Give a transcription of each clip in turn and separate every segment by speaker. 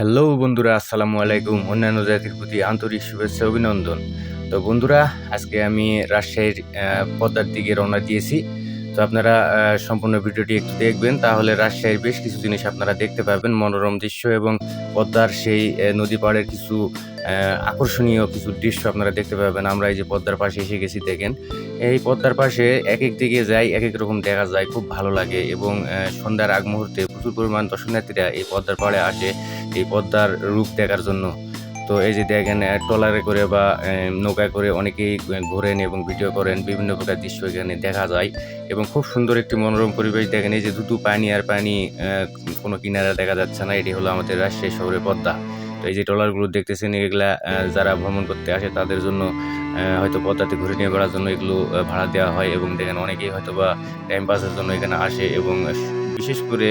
Speaker 1: Hello বন্ধুরা, আসসালামু আলাইকুম। অন্যান্য জাতির প্রতি আন্তরিক শুভেচ্ছা, অভিনন্দন। তো বন্ধুরা, আজকে আমি রাজশাহীর পদ্মার দিকে রওনা দিয়েছি। তো আপনারা সম্পূর্ণ ভিডিওটি একটু দেখবেন, তাহলে রাজশাহীর বেশ কিছু জিনিস আপনারা দেখতে পাবেন। মনোরম দৃশ্য এবং পদ্মার সেই নদী পাড়ের কিছু আকর্ষণীয় কিছু দৃশ্য আপনারা দেখতে পাবেন। আমরা এই যে পদ্মার পাশে এসে গেছি, দেখেন। এই পদ্মার পাশে এক এক দিকে যাই এক এক রকম দেখা যায়, খুব ভালো লাগে এবং সন্ধ্যার আগ মুহূর্তে প্রচুর পরিমাণ দর্শনার্থীরা এই পদ্মার পাড়ে আসে। এই পদ্মার রূপ দেখার জন্য। তো এই যে দেখেন ট্রলারে করে বা নৌকায় করে অনেকেই ঘোরেন এবং ভিডিও করেন, বিভিন্ন প্রকার দৃশ্য এখানে দেখা যায় এবং খুব সুন্দর একটি মনোরম পরিবেশ। দেখেন, এই যে দুটো পানি আর পানি কোনো কিনারা দেখা যাচ্ছে না। এটি হলো আমাদের রাজশাহী শহরের পদ্মা। তো এই যে ট্রলারগুলো দেখতেছেন, এগুলা যারা ভ্রমণ করতে আসে তাদের জন্য হয়তো পদ্মাতে ঘুরে নিয়ে বেড়ার জন্য এগুলো ভাড়া দেওয়া হয় এবং দেখেন, অনেকেই হয়তো বা টাইম পাসের জন্য এখানে আসে এবং বিশেষ করে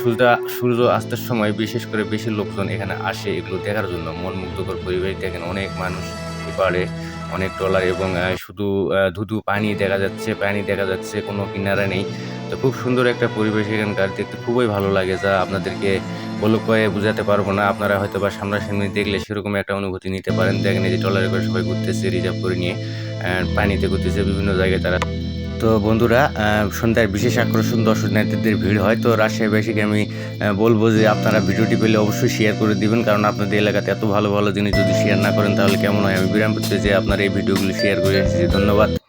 Speaker 1: সূর্য সূর্য আস্তার সময় বিশেষ করে বেশি লোকজন এখানে আসে। এগুলো দেখার জন্য মন মুগ্ধকর পরিবেশ। দেখেন অনেক মানুষ এপারে অনেক ট্রলার এবং শুধু ধুধু পানি দেখা যাচ্ছে, পানি দেখা যাচ্ছে, কোনো কিনারা নেই। তো খুব সুন্দর একটা পরিবেশ এখানকার। দেখতে খুবই ভালো লাগে, যা আপনাদেরকে বলে কয়ে বোঝাতে পারব না। আপনারা হয়তো বা সামনাসামনি দেখলে সেরকম একটা অনুভূতি নিতে পারেন। দেখেন এই যে ট্রলারে করে সবাই ঘুরতেছে, রিজার্ভ করে নিয়ে পানিতে ঘুরতেছে বিভিন্ন জায়গায় তারা। তো বন্ধুরা সন্ধ্যার বিশেষ আকর্ষণ দর্শনার্থীদের ভিড় হয়, তো রাজশাহী রাজশাহীবাসীকে আমি বলব যে আপনারা ভিডিওটি পেলে অবশ্যই শেয়ার করে দিবেন, কারণ আপনাদের এলাকাতে এত ভালো ভালো জিনিস যদি শেয়ার না করেন, তাহলে কেমন হয়? আমি বিরাম করতে যে আপনারা এই ভিডিওগুলি শেয়ার করে এসেছি ধন্যবাদ।